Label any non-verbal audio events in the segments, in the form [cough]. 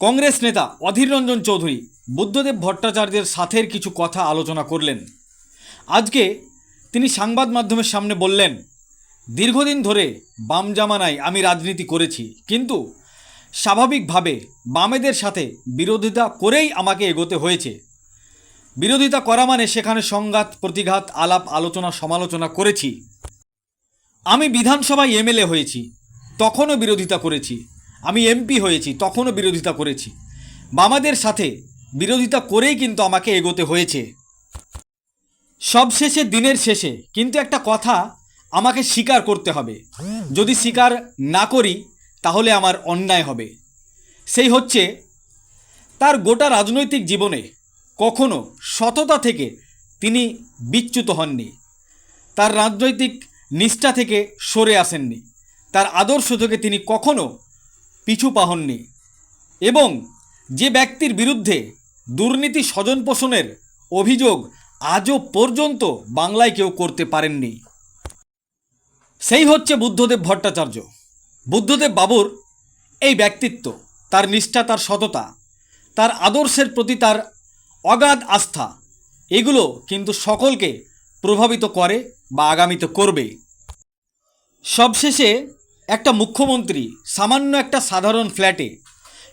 কংগ্রেস নেতা অধীর রঞ্জন চৌধুরী বুদ্ধদেব ভট্টাচার্যের সাথের কিছু কথা আলোচনা করলেন। আজকে তিনি সংবাদ মাধ্যমের সামনে বললেন, দীর্ঘদিন ধরে বাম জামানায় আমি রাজনীতি করেছি, কিন্তু স্বাভাবিকভাবে বামেদের সাথে বিরোধিতা করেই আমাকে এগোতে হয়েছে। বিরোধিতা করা মানে সেখানে সংঘাত, প্রতিঘাত, আলাপ, আলোচনা, সমালোচনা করেছি। আমি বিধানসভায় এমএলএ হয়েছি, তখনও বিরোধিতা করেছি। আমি এমপি হয়েছি, তখনও বিরোধিতা করেছি। বামাদের সাথে বিরোধিতা করেই কিন্তু আমাকে এগোতে হয়েছে। সবশেষে, দিনের শেষে কিন্তু একটা কথা আমাকে স্বীকার করতে হবে। যদি স্বীকার না করি, তাহলে আমার অন্যায় হবে। সেই হচ্ছে, তার গোটা রাজনৈতিক জীবনে কখনো সততা থেকে তিনি বিচ্যুত হননি। তার রাজনৈতিক নিষ্ঠা থেকে সরে আসেননি। তার আদর্শ থেকে তিনি কখনো পিছু পাহননি এবং যে ব্যক্তির বিরুদ্ধে দুর্নীতি স্বজন পোষণের অভিযোগ আজও পর্যন্ত বাংলায় কেউ করতে পারেননি। সেই হচ্ছে বুদ্ধদেব ভট্টাচার্য। বুদ্ধদেব বাবুর এই ব্যক্তিত্ব, তার নিষ্ঠা, তার সততা, তার আদর্শের প্রতি তার অগাধ আস্থা, এগুলো কিন্তু সকলকে প্রভাবিত করে বা আগামীতে করবে। সবশেষে একটা মুখ্যমন্ত্রী সামান্য একটা সাধারণ ফ্ল্যাটে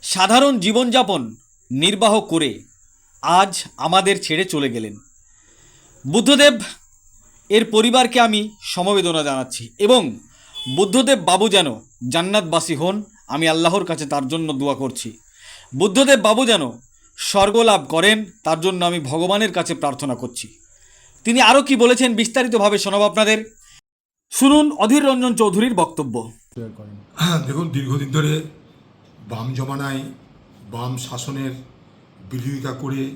সাধারণ জীবনযাপন নির্বাহ করে আজ আমাদের ছেড়ে চলে গেলেন। বুদ্ধদেব, এর পরিবারকে আমি সমবেদনা জানাচ্ছি এবং বুদ্ধদেব বাবু যেন জান্নাতবাসী হন, আমি আল্লাহর কাছে তার জন্য দোয়া করছি। বুদ্ধদেব বাবু যেন স্বর্গ লাভ করেন, তার জন্য আমি ভগবানের কাছে প্রার্থনা করছি। তিনি আরও কি বলেছেন বিস্তারিতভাবে শোনাব আপনাদের? শুনুন অধীর রঞ্জন চৌধুরীর বক্তব্য। হ্যাঁ, দেখুন দীর্ঘদিন ধরে বাম জমানায় বাম শাসনের বিরোধিতা করে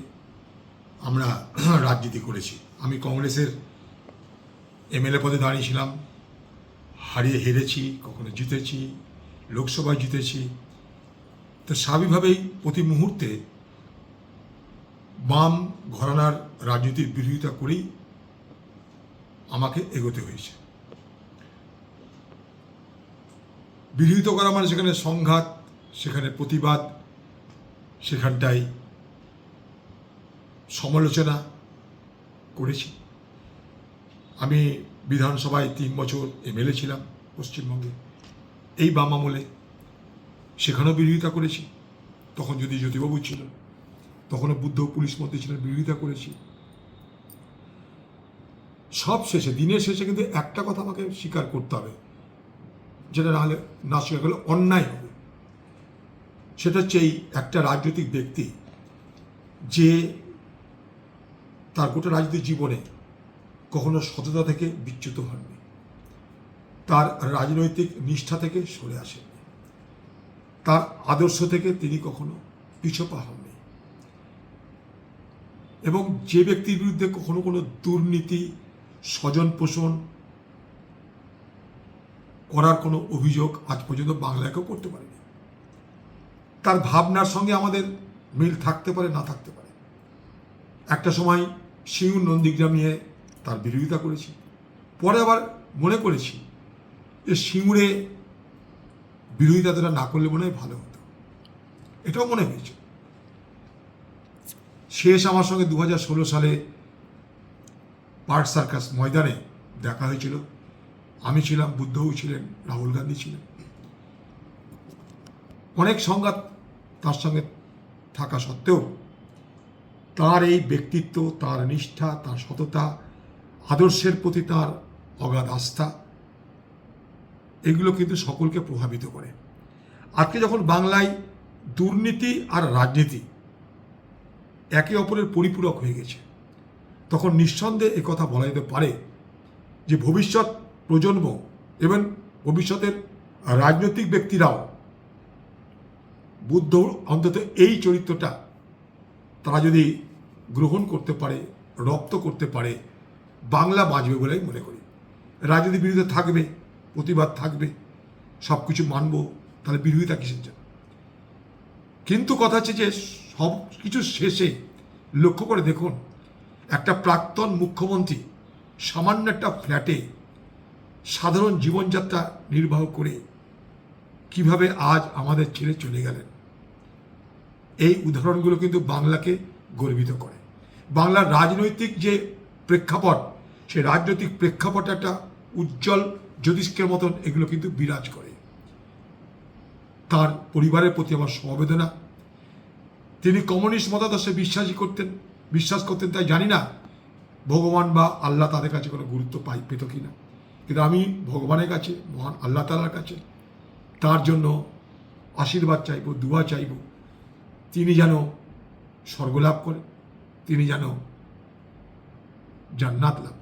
আমরা [clears throat] রাজনীতি করেছি। আমি কংগ্রেসের এমএলএ পদে দাঁড়িয়েছিলাম হারিয়ে হেরেছি কখনো জিতেছি লোকসভায় জিতেছি। তো স্বাভাবিকভাবেই প্রতি মুহূর্তে বাম ঘরানার রাজনীতির বিরোধিতা করেই আমাকে এগোতে হয়েছে। বিরোধিতা করা মানে সেখানে সংঘাত, সেখানে প্রতিবাদ সেখানটাই সমালোচনা করেছি। আমি বিধানসভায় তিন বছর এমএলএ ছিলাম পশ্চিমবঙ্গে। এই বাম আমলে সেখানেও বিরোধিতা করেছি। তখন যদি জ্যোতিবাবু ছিল, তখনও বুদ্ধ পুলিশ মন্ত্রী ছিলেন, বিরোধিতা করেছি। সব শেষে, দিনের শেষে কিন্তু একটা কথা আমাকে স্বীকার করতে হবে। যেটা না হলে না স্বীকার করলে অন্যায় হবে। সেটা হচ্ছে এই একটা রাজনৈতিক ব্যক্তি যে তার গোটা রাজনৈতিক জীবনে কখনো সততা থেকে বিচ্যুত হননি। তার রাজনৈতিক নিষ্ঠা থেকে সরে আসেননি তার আদর্শ থেকে তিনি কখনো পিছপা হননি। এবং যে ব্যক্তির বিরুদ্ধে কখনো কোনো দুর্নীতি স্বজন পোষণ করার কোনো অভিযোগ আজ পর্যন্ত বাংলাকেও করতে পারেনি। তার ভাবনার সঙ্গে আমাদের মিল থাকতে পারে, না থাকতে পারে। একটা সময় শিউর নন্দীগ্রাম নিয়ে তার বিরোধিতা করেছি। পরে আবার মনে করেছি যে সিঙ্গুরে বিরোধিতাটা না করলে মনে হয় ভালো হতো। এটাও মনে হয়েছে। শেষ আমার সঙ্গে দু হাজার ষোলো সালে পার্ক সার্কাস ময়দানে দেখা হয়েছিল। আমি ছিলাম, বুদ্ধও ছিলেন, রাহুল গান্ধী ছিলেন। অনেক সংঘাত তার সঙ্গে থাকা সত্ত্বেও তার এই ব্যক্তিত্ব, তার নিষ্ঠা, তার সততা, আদর্শের প্রতি তার অগাধ আস্থা, এগুলো কিন্তু সকলকে প্রভাবিত করে। আজকে যখন বাংলায় দুর্নীতি আর রাজনীতি একে অপরের পরিপূরক হয়ে গেছে, তখন নিঃসন্দেহে কথা বলা যেতে পারে যে ভবিষ্যৎ প্রজন্ম এবং ভবিষ্যতের রাজনৈতিক ব্যক্তিরাও, বুদ্ধ অন্তত এই চরিত্রটা তারা যদি গ্রহণ করতে পারে, রপ্ত করতে পারে, বাংলা বাঁচবে বলেই মনে করি। রাজনীতি বিরোধিতা থাকবে, প্রতিবাদ থাকবে সব কিছু মানব, তাহলে বিরোধিতা কিসের জন্য? কিন্তু কথা হচ্ছে যে সব কিছু শেষে লক্ষ্য করে দেখুন, একটা প্রাক্তন মুখ্যমন্ত্রী সামান্য একটা ফ্ল্যাটে সাধারণ জীবনযাত্রা নির্বাহ করে কীভাবে আজ আমাদের ছেড়ে চলে গেলেন? এই উদাহরণগুলো কিন্তু বাংলাকে গর্বিত করে। বাংলার রাজনৈতিক যে প্রেক্ষাপট, সেই রাজনৈতিক প্রেক্ষাপটে একটা উজ্জ্বল জ্যোতিষ্কের মতন এগুলো কিন্তু বিরাজ করে। তার পরিবারের প্রতি আমার সমবেদনা। তিনি কমিউনিস্ট মতাদর্শে বিশ্বাসী করতেন, বিশ্বাস করতেন, তাই জানি না ভগবান বা আল্লাহ তাদের কাছে কোনো গুরুত্ব পাই পেত কি না কিন্তু আমি ভগবানের কাছে, মহান আল্লাহ তালার কাছে তার জন্য আশীর্বাদ চাইব, দুয়া চাইব। তিনি যেন স্বর্গলাভ করে, তিনি যেন জান্নাত লাভ